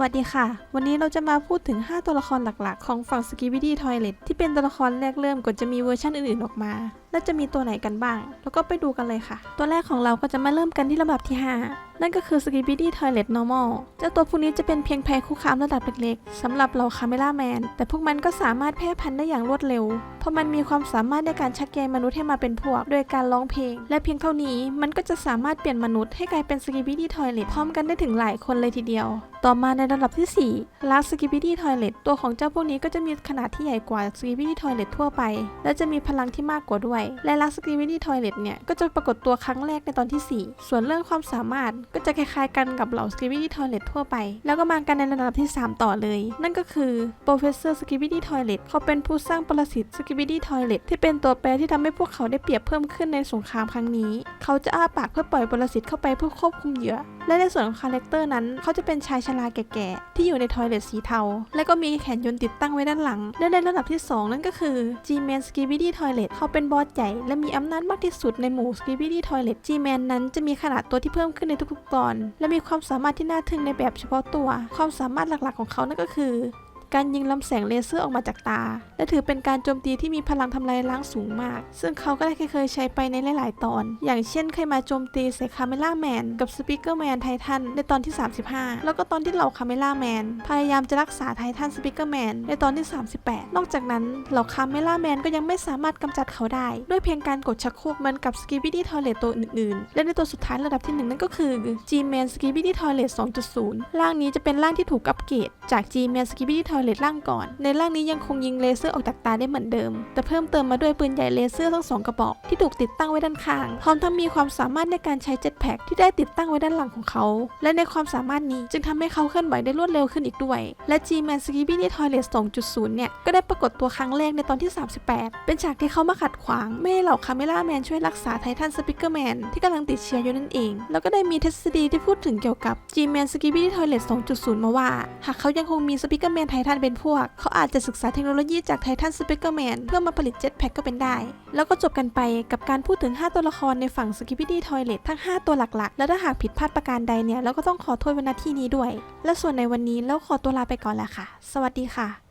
วัสดีค่ะ วันนี้เราจะมาพูดถึง 5 ตัวละครหลักๆ ของฝั่ง s k i b i d y Toilet ที่เป็นตัวละครแรกเริ่มก่อนจะมีเวอร์ชันอื่นๆออกมา และจะมีตัวไหนกันบ้าง แล้วก็ไปดูกันเลยค่ะ ตัวแรกของเราก็จะมาเริ่มกันที่ลำดับที่ 5 นั่นก็คือ s k i b i d y Toilet Normal เจ้าตัวพวกนี้จะเป็นเพียงภัยคุกคามระดับเล็กๆสำหรับเราคาเมล่าแมน แต่พวกมันก็สามารถแพร่พันธุ์ได้อย่างรวดเร็ว เพราะมันมีความสามารถในการชักใยมนุษย์ให้มาเป็นพวก โดยการร้องเพลง และเพียงเท่านี้มันก็จะสามารถเปลี่ยนมนุษย์ให้กลายเป็น s k i b i d y Toilet พร้อมกันได้ถึงหลายคนเลยทีเดียว ต่อมาในระดับที่ 4 Last Skibidi Toilet ตัวของเจ้าพวกนี้ก็จะมีขนาดที่ใหญ่กว่า Skibidi Toilet ทั่วไป และจะมีพลังที่มากกว่าด้วย และ Last Skibidi Toilet เนี่ยก็จะปรากฏตัวครั้งแรกในตอนที่ 4 ส่วนเรื่องความสามารถก็จะคล้ายๆกันกับเหล่า Skibidi Toilet ทั่วไป แล้วก็มากันในระดับที่ 3 ต่อเลย นั่นก็คือ Professor Skibidi Toilet เขาเป็นผู้สร้างปรสิต Skibidi Toilet ที่เป็นตัวแปรที่ทำให้พวกเขาได้เปรียบเพิ่มขึ้นในสงครามครั้งนี้ เขาจะอ้าปากเพื่อปล่อยปรสิตเข้าไปเพื่อควบคุมเหยื่อ และในส่วนของคาแรคเตอร์นั้นเขาจะเป็นชายชราแก่ๆ ที่อยู่ในทอยเลทสีเทา และก็มีแขนยนต์ติดตั้งไว้ด้านหลัง และในระดับที่ 2 นั่นก็คือ G-Man s k i b i d y Toilet เขาเป็นบอสใหญ่ และมีอำนาจมากที่สุดในหมู่ s k i b i d y Toilet G-Man นั้นจะมีขนาดตัวที่เพิ่มขึ้นในทุกๆตอน และมีความสามารถที่น่าทึ่งในแบบเฉพาะตัว ความสามารถหลักๆของเขานั่นก็คือ การยิงลำแสงเลเซอร์ออกมาจากตา และถือเป็นการโจมตีที่มีพลังทำลายล้างสูงมาก ซึ่งเขาก็ได้เคยใช้ไปในหลาย ๆ ตอน อย่างเช่นเคยมาโจมตีใส่คาเมล่าแมนกับสปีกเกอร์แมนไททันในตอนที่ 35 แล้วก็ตอนที่เหล่าคาเมล่าแมนพยายามจะรักษาไททันสปีกเกอร์แมนในตอนที่ 38 นอกจากนั้นเหล่าคาเมล่าแมนก็ยังไม่สามารถกำจัดเขาได้ ด้วยเพียงการกดชักโครกมือนกับสกีบิดี้ทอยเลตตัวอื่น ๆ และในตัวสุดท้ายระดับที่หนึ่งนั่นก็คือ G-Man Skibidi Toilet 2.0 ร่างนี้จะเป็นร่างที่ถูกอัปเกรดจาก G-Man Skibidi Toilet ร่างก่อน ในร่างนี้ยังคงยิงเลเซอร์ออกจากตาได้เหมือนเดิม แต่เพิ่มเติมมาด้วยปืนใหญ่เลเซอร์ทั้งสองกระบอกที่ถูกติดตั้งไว้ด้านข้าง พร้อมทั้งมีความสามารถในการใช้เจ็ตแพ็กที่ได้ติดตั้งไว้ด้านหลังของเขา และในความสามารถนี้จึงทำให้เขาเคลื่อนไหวได้รวดเร็วขึ้นอีกด้วย และ G-Man Skibidi Toilet 2.0 เนี่ย ก็ได้ปรากฏตัวครั้งแรกในตอนที่ 38 เป็นฉากที่เขามาขัดขวาง ไม่ให้เหล่าคาเมล่าแมนช่วยรักษาไททันสปิเกอร์แมนที่กำลังติดเชื้ออยู่นั่นเอง แล้วก็ได้มีทฤษฎีที่พูดถึงเกี่ยวกับ G-Man Skibidi Toilet 2.0 มาว่า หากเขายังคงมีสปิเกอร์แมนไททันเป็นพวก เขาอาจจะศึกษาเทคโนโลยีจากไททันสปิเกอร์แมนเพื่อมาผลิตเจ็ตแพ็กก็เป็นได้ แล้วก็จบกันไปกับการพูดถึง 5 ตัวละครในฝั่งสกิปิตี้ทอยเลทั้ง 5 ตัวหลักๆ แล้วถ้าหากผิดพลาดประการใดเนี่ยเราก็ต้องขอโทษวันที่นี้ด้วย และส่วนในวันนี้เราขอตัวลาไปก่อนแล้วค่ะ สวัสดีค่ะ